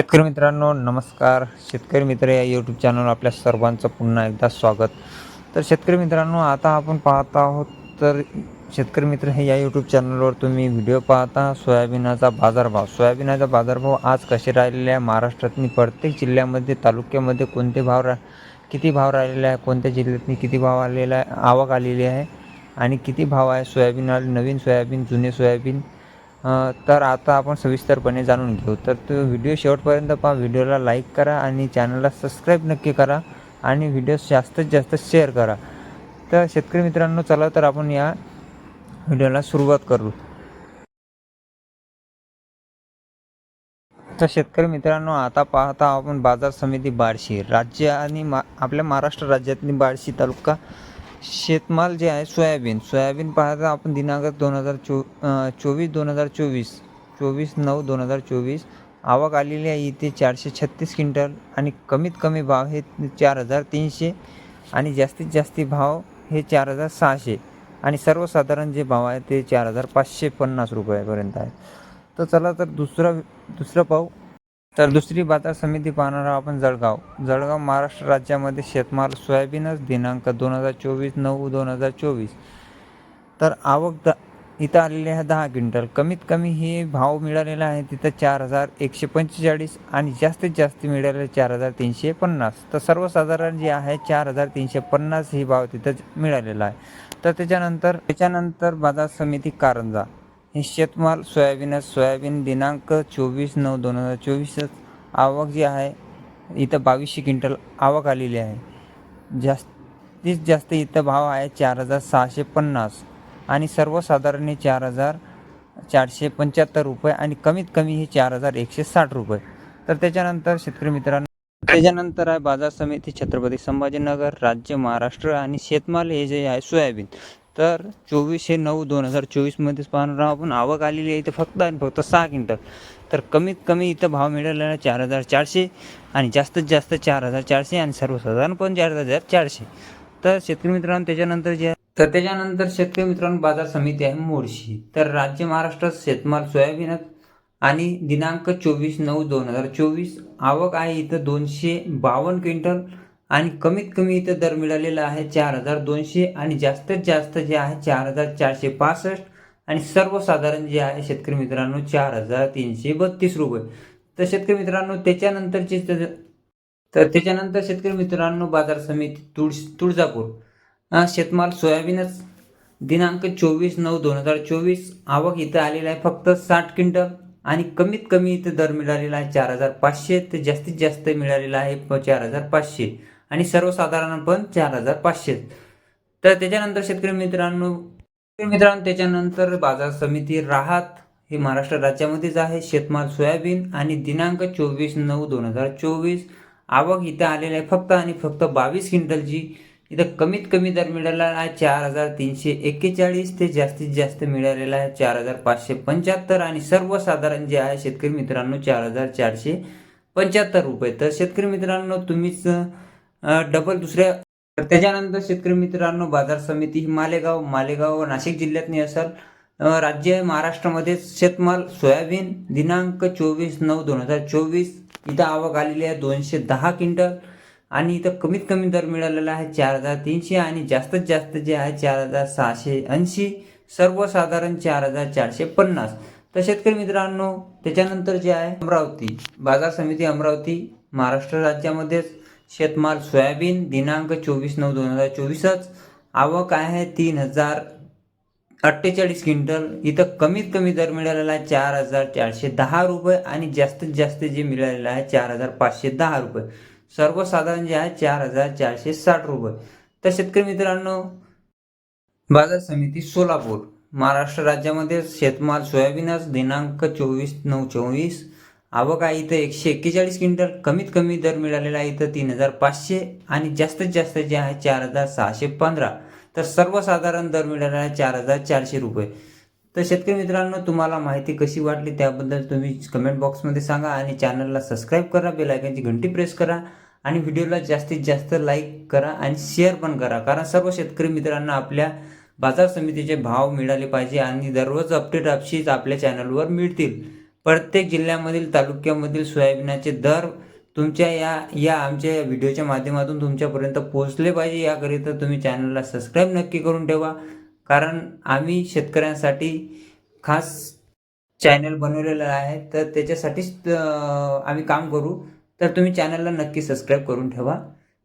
शेतकरी मित्रांनो नमस्कार. शेतकरी मित्र या यूट्यूब चॅनलवर आपल्या सर्वांचं पुन्हा एकदा स्वागत. तर शेतकरी मित्रांनो आता आपण पाहत आहोत तर शेतकरी मित्र हे या यूट्यूब चॅनलवर तुम्ही व्हिडिओ पाहता सोयाबीनाचा बाजारभाव. सोयाबीनाचा बाजारभाव आज कसे राहिलेले आहे? महाराष्ट्रातनी प्रत्येक जिल्ह्यामध्ये तालुक्यामध्ये कोणते भाव रा किती भाव राहिलेला आहे? कोणत्या जिल्ह्यातनी किती भाव आलेला आहे? आवक आलेली आहे. आणि किती भाव आहे सोयाबीन नवीन सोयाबीन जुने सोयाबीन? तर आता आपण सविस्तरपणे जाणून घेऊ. तर तो व्हिडिओ शेवटपर्यंत पहा. व्हिडिओला लाईक करा आणि चॅनलला सबस्क्राईब नक्की करा आणि व्हिडिओ जास्तीत जास्त शेअर करा. तर शेतकरी मित्रांनो चला तर आपण या व्हिडिओला सुरुवात करू. तर शेतकरी मित्रांनो आता पाहता आपण बाजार समिती बार्शी. राज्य आणि मा आपल्या महाराष्ट्र राज्यातली बार्शी तालुका शेतमाल जे आहे सोयाबीन. सोयाबीन पाहता आपण दिनांक दोन हजार चो चोवीस दोन हजार चोवीस. चोवीस नऊ दोन हजार चोवीस. आवक आलेली आहे इथे चारशे छत्तीस क्विंटल आणि कमीत कमी भाव हे चार हजार तीनशे आणि जास्तीत जास्ती भाव हे चार हजार सहाशे. आणि सर्वसाधारण जे भाव आहे ते चार हजार पाचशे पन्नास रुपयापर्यंत आहे. तर चला तर दुसरा दुसरं पाहू. तर दुसरी बाजार समिती पाहणार आहोत आपण जळगाव. जळगाव महाराष्ट्र राज्यामध्ये शेतमाल सोयाबीनच दिनांक दोन हजार चोवीस नऊ दोन हजार चोवीस. तर आवक द इथं आलेली आहे दहा क्विंटल. कमीत कमी हे भाव मिळालेला आहे तिथं चार हजार एकशे पंचेचाळीस आणि जास्तीत जास्त मिळालेले चार हजार तीनशे पन्नास. तर सर्वसाधारण जे आहे चार हजार तीनशे पन्नास ही भाव तिथं मिळालेला आहे. तर त्याच्यानंतर त्याच्यानंतर बाजार समिती कारंजा. हे शेतमाल सोयाबीनच सोयाबीन दिनांक चोवीस नऊ दोन हजार चोवीसच. आवक जी आहे इथं बावीसशे क्विंटल आवक आलेली आहे. जास्तीत जास्त इथं भाव आहे चार हजार सहाशे पन्नास आणि सर्वसाधारण चार हजार चारशे पंच्याहत्तर रुपये आणि कमीत कमी हे चार हजार एकशे साठ रुपये. तर त्याच्यानंतर शेतकरी मित्रांनो त्याच्यानंतर आहे बाजार समिती छत्रपती संभाजीनगर राज्य महाराष्ट्र आणि शेतमाल हे जे आहे सोयाबीन. तर चोवीसशे नऊ दोन हजार चोवीसमध्येच पाहणार आहोत आपण. आवक आलेली आहे इथं फक्त आणि फक्त सहा क्विंटल. तर कमीत कमी इथं भाव मिळालेला आहे चार हजार चारशे आणि जास्तीत जास्त चार हजार चारशे आणि सर्वसाधारण पण चार हजार चारशे. तर शेतकरी मित्रांनो त्याच्यानंतर जे तर त्याच्यानंतर शेतकरी मित्रांनो बाजार समिती आहे मोर्शी. तर राज्य महाराष्ट्रात शेतमाल सोयाबीन आणि दिनांक चोवीस नऊ दोन हजार चोवीस. आवक आहे इथं दोनशे बावन्न क्विंटल. आणि कमीत कमी इथं दर मिळालेला आहे चार हजार दोनशे आणि जास्तीत जास्त जे आहे चार हजार चारशे पासष्ट आणि सर्वसाधारण जे आहे शेतकरी मित्रांनो चार हजार तीनशे बत्तीस रुपये. तर शेतकरी मित्रांनो त्याच्यानंतरचे तर तर त्याच्यानंतर शेतकरी मित्रांनो बाजार समिती तुळ तुळजापूर शेतमाल सोयाबीनच दिनांक चोवीस नऊ दोन हजार चोवीस आवक इथं आलेला आहे फक्त साठ क्विंटल आणि कमीत कमी इथं दर मिळालेला आहे चार हजार पाचशे ते जास्तीत जास्त मिळालेला आहे चार हजार पाचशे. आणि सर्वसाधारण पण चार हजार पाचशे. तर त्याच्यानंतर शेतकरी मित्रांनो शेतकरी मित्रांनो त्याच्यानंतर बाजार समिती राहात हे महाराष्ट्र राज्यामध्येच आहे. शेतमाल सोयाबीन आणि दिनांक चोवीस नऊ दोन हजार चोवीस. आवक इथं आलेलं आहे फक्त आणि फक्त बावीस क्विंटलची इथं कमीत कमी दर मिळालेला आहे चार हजार तीनशे एक्केचाळीस. ते जास्तीत जास्त मिळालेला आहे चार हजार पाचशे पंच्याहत्तर. आणि सर्वसाधारण जे आहे शेतकरी मित्रांनो चार हजार चारशे पंच्याहत्तर रुपये. तर शेतकरी मित्रांनो तुम्हीच डबल दुसऱ्या. तर त्याच्यानंतर शेतकरी मित्रांनो बाजार समिती ही मालेगाव मालेगाव व नाशिक जिल्ह्यातनी असाल. राज्य महाराष्ट्रामध्ये शेतमाल सोयाबीन दिनांक चोवीस नऊ दोन हजार चोवीस इथं आवक आलेली आहे दोनशे दहा क्विंटल. आणि इथं कमीत कमी दर मिळालेला आहे चार हजार तीनशे आणि जास्तीत जास्त जे आहे चार हजार सहाशे ऐंशी. सर्वसाधारण चार हजार चारशे पन्नास. तर शेतकरी मित्रांनो त्याच्यानंतर जे आहे अमरावती. बाजार समिती अमरावती महाराष्ट्र राज्यामध्येच. शेतमाल सोयाबीन दिनांक चोवीस नऊ दोन हजार चोवीसच. आवक आहे तीन हजार अठ्ठेचाळीस क्विंटल. इथं कमीत कमी दर मिळालेला आहे चार हजार चारशे दहा रुपये आणि जास्तीत जास्त जे मिळालेलं आहे चार हजार पाचशे दहा रुपये. सर्वसाधारण जे आहे चार हजार चारशे साठ रुपये. तर शेतकरी मित्रांनो बाजार समिती सोलापूर. महाराष्ट्र राज्यामध्ये शेतमाल सोयाबीनच दिनांक चोवीस नऊ चोवीस. आवक आहे इथं एकशे एक्केचाळीस क्विंटल. कमीत कमी दर मिळालेला आहे इथं तीन हजार पाचशे आणि जास्तीत जास्त जे आहे चार हजार सहाशे पंधरा. तर सर्वसाधारण दर मिळालेला आहे चार हजार चारशे रुपये. तर शेतकरी मित्रांनो तुम्हाला माहिती कशी वाटली त्याबद्दल तुम्ही कमेंट बॉक्समध्ये सांगा आणि चॅनलला सबस्क्राईब करा बेलायकनची घंटी प्रेस करा आणि व्हिडिओला जास्तीत जास्त लाईक करा आणि शेअर पण करा. कारण सर्व शेतकरी मित्रांना आपल्या बाजार समितीचे भाव मिळाले पाहिजे आणि दररोज अपडेट अपशीच आपल्या चॅनलवर मिळतील. प्रत्येक जिल्ह्यामधील तालुक्यामधील सोयाबीनाचे दर तुमच्या या या आमच्या या व्हिडिओच्या माध्यमातून तुमच्यापर्यंत पोहोचले पाहिजे. याकरिता तुम्ही चॅनलला सबस्क्राईब नक्की करून ठेवा. कारण आम्ही शेतकऱ्यांसाठी खास चॅनल बनवलेलं आहे. तर त्याच्यासाठीच आम्ही काम करू. तर तुम्ही चॅनलला नक्की सबस्क्राईब करून ठेवा.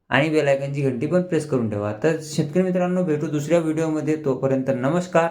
आणि बेलायकनची घंटी पण प्रेस करून ठेवा. तर शेतकरी मित्रांनो भेटू दुसऱ्या व्हिडिओमध्ये. तोपर्यंत नमस्कार.